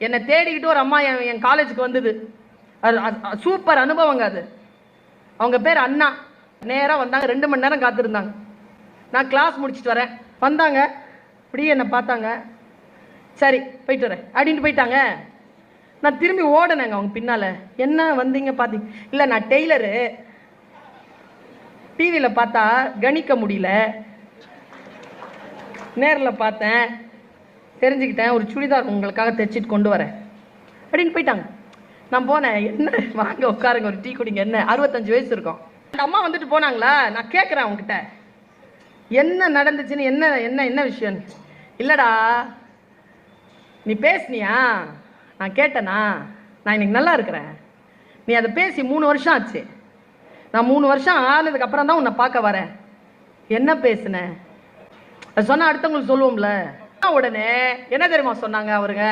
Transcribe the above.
என்னை தேடிக்கிட்டு ஒரு அம்மா என் என் காலேஜுக்கு வந்தது. அது சூப்பர் அனுபவங்க அது. அவங்க பேர் அண்ணா. நேராக வந்தாங்க. ரெண்டு மணி நேரம் காத்திருந்தாங்க. நான் கிளாஸ் முடிச்சுட்டு வரேன். வந்தாங்க. அப்படியே என்னை பார்த்தாங்க. சரி போயிட்டு வரேன். அப்படின்ட்டு போயிட்டாங்க. நான் திரும்பி ஓடினேங்க அவங்க பின்னால். என்ன வந்தீங்க பார்த்தீங்க இல்லை நான் டெய்லரு. டிவியில் பார்த்தா கணிக்க முடியல. நேரில் பார்த்தேன். தெரிஞ்சுக்கிட்டேன் ஒரு சுடிதார் உங்களுக்காக தைச்சிட்டு கொண்டு வரேன். அப்படின்னு போயிட்டாங்க. நான் போனேன் என்ன? வாங்க உட்காருங்க ஒரு டீ குடிங்க என்ன? அறுபத்தஞ்சு வயசு இருக்கும். அந்த அம்மா வந்துட்டு போனாங்களா? நான் கேட்குறேன் அவங்ககிட்ட. என்ன நடந்துச்சுன்னு என்ன என்ன என்ன விஷயம் இல்லைடா நீ பேசுனியா? நான் கேட்டேனா? நான் இன்னைக்கு நல்லா இருக்கிறேன். நீ அதை பேசி மூணு வருஷம் ஆச்சு. நான் மூணு வருஷம் ஆனதுக்கப்புறம் தான் உன்னை பார்க்க வரேன். என்ன பேசுனேன் அது சொன்னால் அடுத்தவங்களுக்கு சொல்லுவோம்ல. உடனே என்ன தெரியுமா சொன்னாங்க அவருங்க?